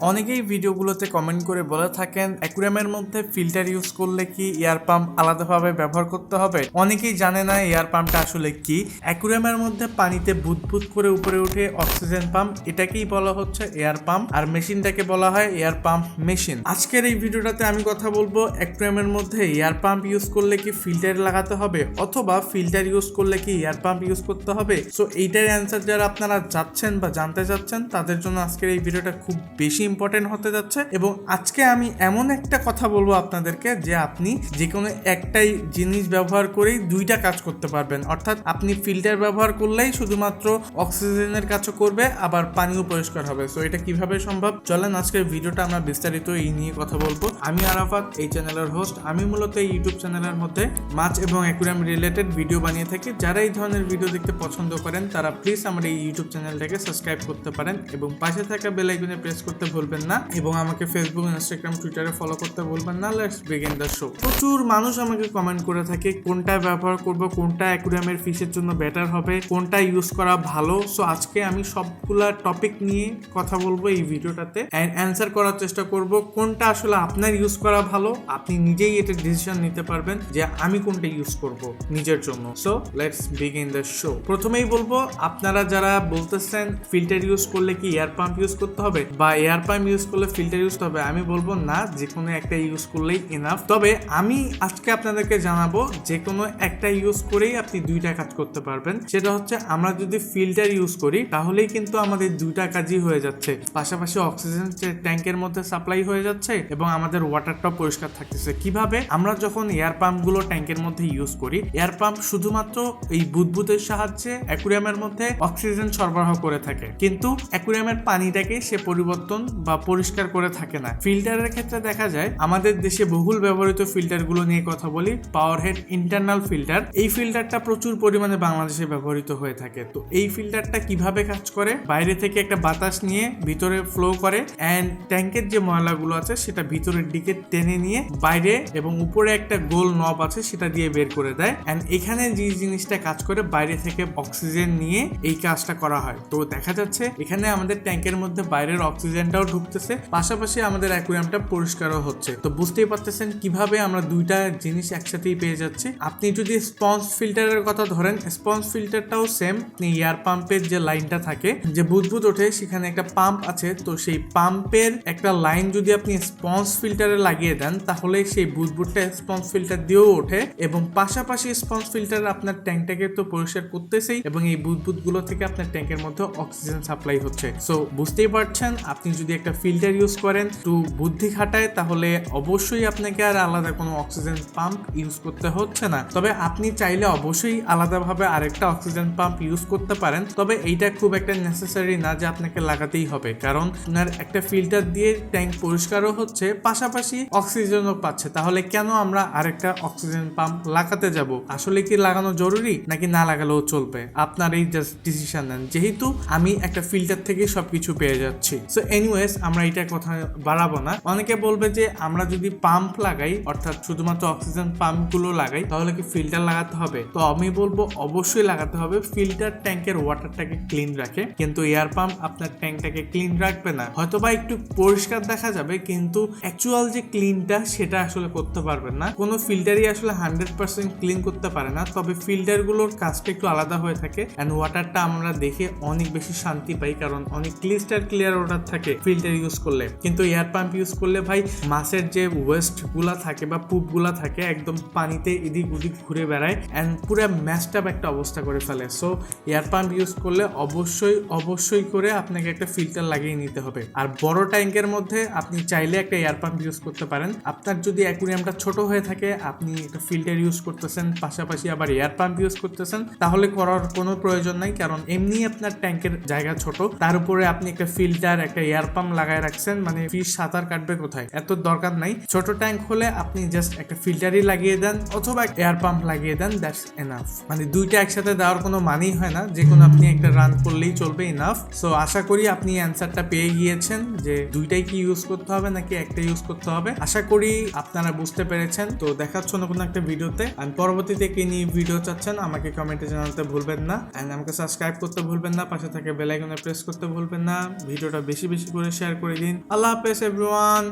অনেকেই ভিডিওগুলোতে কমেন্ট করে বলে থাকেন অ্যাকুরিয়ামের মধ্যে ফিল্টার ইউজ করলে কি এয়ার পাম্প আলাদাভাবে ব্যবহার করতে হবে? অনেকেই জানে না এয়ার পাম্পটা আসলে কি। অ্যাকুরিয়ামের মধ্যে পানিতে বুদবুদ করে উপরে উঠে অক্সিজেন পাম্প এটাকেই বলা হচ্ছে এয়ার পাম্প আর মেশিনটাকে বলা হয় এয়ার পাম্প মেশিন আজকের এই ভিডিওটাতে আমি কথা বলব অ্যাকুরিয়ামের মধ্যে এয়ার পাম্প ইউজ করলে কি ফিল্টার লাগাতে হবে, অথবা ফিল্টার ইউজ করলে কি এয়ার পাম্প ইউজ করতে হবে? সো এইটার অ্যান্সার যারা আপনারা যাচ্ছেন বা জানতে চাচ্ছেন, তাদের জন্য আজকের এই ভিডিওটা খুব বেশি ইম্পর্টেন্ট হতে যাচ্ছে এবং আজকে আমি এমন একটা কথা বলব আপনাদেরকে যে আপনি যে কোনো একটাই জিনিস ব্যবহার করেই দুইটা কাজ করতে পারবেন। অর্থাৎ আপনি ফিল্টার ব্যবহার করলেই শুধুমাত্র অক্সিজেনের কাজও করবে, আবার পানিও পরিষ্কার হবে। সো এটা কীভাবে সম্ভব? চলেন আজকের ভিডিওটা আমরা বিস্তারিত এই নিয়ে কথা বলব। আমি আরাফাত, এই চ্যানেলের হোস্ট আমি মূলত ইউটিউব চ্যানেলের মধ্যে মাছ এবং অ্যাকুরিয়াম রিলেটেড ভিডিও বানিয়ে থাকি। যারা এই ধরনের ভিডিও দেখতে পছন্দ করেন, তারা প্লিজ আমার এই ইউটিউব চ্যানেলটাকে সাবস্ক্রাইব করতে পারেন এবং পাশে থাকা বেল আইকনে প্রেস করতে ভুলবেন না এবং আমাকে ফেসবুক ইনস্টাগ্রাম টুইটারে ফলো করতে ভুলবেন না। লেটস বিগিন দ্য শো প্রচুর মানুষ আমাকে কমেন্ট করে থাকে, কোনটা ব্যবহার করব, কোনটা অ্যাকুরিয়ামের ফিশের জন্য বেটার হবে, কোনটা ইউজ করা ভালো। সো আজকে আমি সবগুলা টপিক নিয়ে কথা বলব এই ভিডিওটাতে। অ্যান্সার করার চেষ্টা করব, কোনটা আসলে আপনার ইউজ করা ভালো, আপনি নিজেই এটা ডিসিশন নিতে পারবেন যে আমি কোনটা ইউজ করব নিজের জন্য। So let's begin the show প্রথমেই বলব, আপনারা যারা বলতেছেন ফিল্টার ইউজ করলে কি এয়ার পাম্প ইউজ করতে হবে, বা এয়ার পাম্প ইউজ করলে ফিল্টার ইউজ হবে, আমি বলব না যে কোনো একটা ইউজ করলেই এনাফ তবে আমি আজকে আপনাদেরকে জানাব যে কোনো একটা ইউজ করেই আপনি দুইটা কাজ করতে পারবেন। সেটা হচ্ছে আমরা যদি ফিল্টার ইউজ করি, তাহলেই কিন্তু আমাদের দুইটা কাজই হয়ে যাচ্ছে। পাশাপাশি অক্সিজেন ট্যাঙ্কের মধ্যে সাপ্লাই হয়ে যাচ্ছে এবং আমাদের ওয়াটারটাও পরিষ্কার থাকতেছে। কীভাবে? আমরা যখন এয়ার পাম্পগুলো ট্যাঙ্কের মধ্যে ইউজ করি এয়ার পাম্প শুধুমাত্র এই বুদবুদের সাহায্যে অ্যাকুরিয়ামের মধ্যে অক্সিজেন সরবরাহ করে থাকে। কিন্তু অ্যাকুরিয়ামের পানিটাকে সে পরিবর্তন বা পরিষ্কার করে থাকে না। ফিল্টারের ক্ষেত্রে দেখা যায়, আমাদের দেশে বহুল ব্যবহৃত ফিল্টারগুলো নিয়ে কথা বলি পাওয়ার হেড ইন্টারনাল ফিল্টার। এই ফিল্টারটা প্রচুর পরিমাণে বাংলাদেশে ব্যবহৃত হয়ে থাকে। তো এই ফিল্টারটা কীভাবে কাজ করে? বাইরে থেকে একটা বাতাস নিয়ে ভিতরে ফ্লো করে অ্যান্ড ট্যাঙ্কের যে ময়লাগুলো আছে, সেটা ভিতরের দিকে টেনে নিয়ে বাইরে এবং উপরে একটা গোল নব আছে, সেটা দিয়ে বের করে দেয়। অ্যান্ড এখানে যে জিনিসটা কাজ করে, বাইরে থেকে অক্সিজেন নিয়ে এই কাজটা করা হয়। তো দেখা যাচ্ছে, এখানে আমাদের ট্যাঙ্কের মধ্যে বাইরের অক্সিজেনটাও ঢুকতেছে, পাশাপাশি আমাদের অ্যাকুরিয়ামটা পরিষ্কারও হচ্ছে। তো বুঝতেই পারতেছেন কীভাবে আমরা দুইটা জিনিস একসাথেই পেয়ে যাচ্ছি। আপনি যদি স্পঞ্জ ফিল্টারের কথা ধরেন, স্পঞ্জ ফিল্টারটাও সেম আপনি এয়ার পাম্পের যে লাইনটা থাকে, যে বুদবুদ ওঠে, সেখানে একটা পাম্প আছে। তো সেই পাম্পের একটা লাইন যদি আপনি স্পঞ্জ ফিল্টারে লাগিয়ে দেন, তাহলে সেই বুদবুদটা স্পঞ্জ ফিল্টার দিয়েও ওঠে এবং পাশাপাশি স্পঞ্জ ফিল্টার আপনার ট্যাঙ্কটাকে তো পরিষ্কার করতেছেই এবং এই বুদবুদগুলো থেকে আপনার ট্যাঙ্কের মধ্যে অক্সিজেন সাপ্লাই হচ্ছে। সো বুঝতেই পারছেন, আপনি যদি একটা ফিল্টার ইউজ করেন তো বুদ্ধি খাটায়, তাহলে অবশ্যই আপনাকে আর আলাদা কোনো অক্সিজেন পাম্প ইউজ করতে হচ্ছে না। তবে আপনি চাইলে অবশ্যই আলাদাভাবে আরেকটা অক্সিজেন পাম্প ইউজ করতে পারেন, তবে এইটা খুব একটা নেসেসারি না যে আপনাকে লাগাতেই হবে। কারণ আপনার একটা ফিল্টার দিয়ে ট্যাঙ্ক পরিষ্কারও হচ্ছে, পাশাপাশি অক্সিজেনও পাচ্ছে। তাহলে কেন আমরা আরেকটা অক্সিজেন পাম্প লাগাতে যাব? আসলে কি লাগানো জরুরি, নাকি না লাগালেও চলবে? আপনার এই জাস্ট ডিসিশন নেন। যেহেতু আমি একটা ফিল্টার থেকে সবকিছু পেয়ে যাচ্ছি। সো এনিওয়েজ আমরা এটা কথা বাড়াবো না। অনেকে বলবে যে আমরা যদি পাম্প লাগাই, অর্থাৎ শুধুমাত্র অক্সিজেন পাম্পগুলো লাগাই, তাহলে কি ফিল্টার লাগাতে হবে? তো আমি বলব অবশ্যই লাগাতে হবে। ফিল্টার ট্যাঙ্কের ওয়াটারটাকে ক্লিন রাখে। কিন্তু এয়ার পাম্প আপনার ট্যাঙ্কটাকে ক্লিন রাখবে না। হয়তোবা একটু পরিষ্কার দেখা যাবে, কিন্তু অ্যাকচুয়াল যে ক্লিনটা সেটা আসলে করতে পারবেন না। কোনো ফিল্টারই আসলে হান্ড্রেড পার্সেন্ট ক্লিন করতে পারে না। তবে ফিল্টারগুলোর কাজটা একটু আলাদা হয়ে থাকে। অ্যান্ড ওয়াটারটা আমরা দেখে অনেক বেশি শান্তি পাই, কারণ অনেক ক্লিস্টার ক্লিয়ার ওয়াটার থাকে। ফিল্টার ইউজ করলে। কিন্তু এয়ার পাম্প ইউজ করলে ভাই, মাছের যে ওয়েস্টগুলা থাকে বা পুপগুলা থাকে, একদম পানিতে এদিক ওদিক ঘুরে বেড়ায় অ্যান্ড পুরো ম্যাচটাপ একটা অবস্থা করে ফেলে। সো এয়ার পাম্প ইউজ করলে অবশ্যই অবশ্যই করে আপনাকে একটা ফিল্টার লাগিয়ে নিতে হবে। আর বড় ট্যাঙ্কের মধ্যে আপনি চাইলে একটা এয়ার পাম্প ইউজ করতে পারেন। আপনার যদি অ্যাকুরিয়ামটা ছোট হয়ে থাকে, আপনি একটা ফিল্টার ইউজ করতেছেন, পাশাপাশি আবার এয়ার পাম্প ইউজ করতেছেন, তাহলে করার কোনো প্রয়োজন নাই। কারণ এমনি আপনার ট্যাঙ্কের জায়গা ছোট, তার উপরে আপনি একটা ফিল্টার একটা এয়ার পাম্প লাগায় রাখছেন মানে ফিশ সাঁতার কাটবে কোথায়? এত দরকার নাই। ছোট ট্যাঙ্ক হলে আপনি জাস্ট একটা ফিল্টারই লাগিয়ে দেন অথবা এয়ার পাম্প লাগিয়ে দেন দ্যাটস এনাফ মানে দুইটা একসাথে দেওয়ার কোনো মানেই হয় না। যে কোনো আপনি একটা রান করলেই চলবে ইনাফ সো আশা করি আপনি অ্যান্সারটা পেয়ে গিয়েছেন যে দুইটাই কি ইউজ করতে হবে নাকি একটা ইউজ করতে হবে। আশা করি আপনারা বুঝতে পেরেছেন। তো, দেখাচ্ছ না কোনো একটা ভিডিওতে। আর পরবর্তীতে কি নিয়ে ভিডিও চাচ্ছেন, আমাকে কমেন্টে জানাতে ভুলবেন না। অ্যান্ড আমাকে সাবস্ক্রাইব করতে ভুলবেন না। পাশে থাকে বেল আইকনে প্রেস করতে ভুলবেন না। ভিডিওটা বেশি বেশি করে হলে শেয়ার করে দিন। আল্লাহ হাফেজ এভরিওয়ান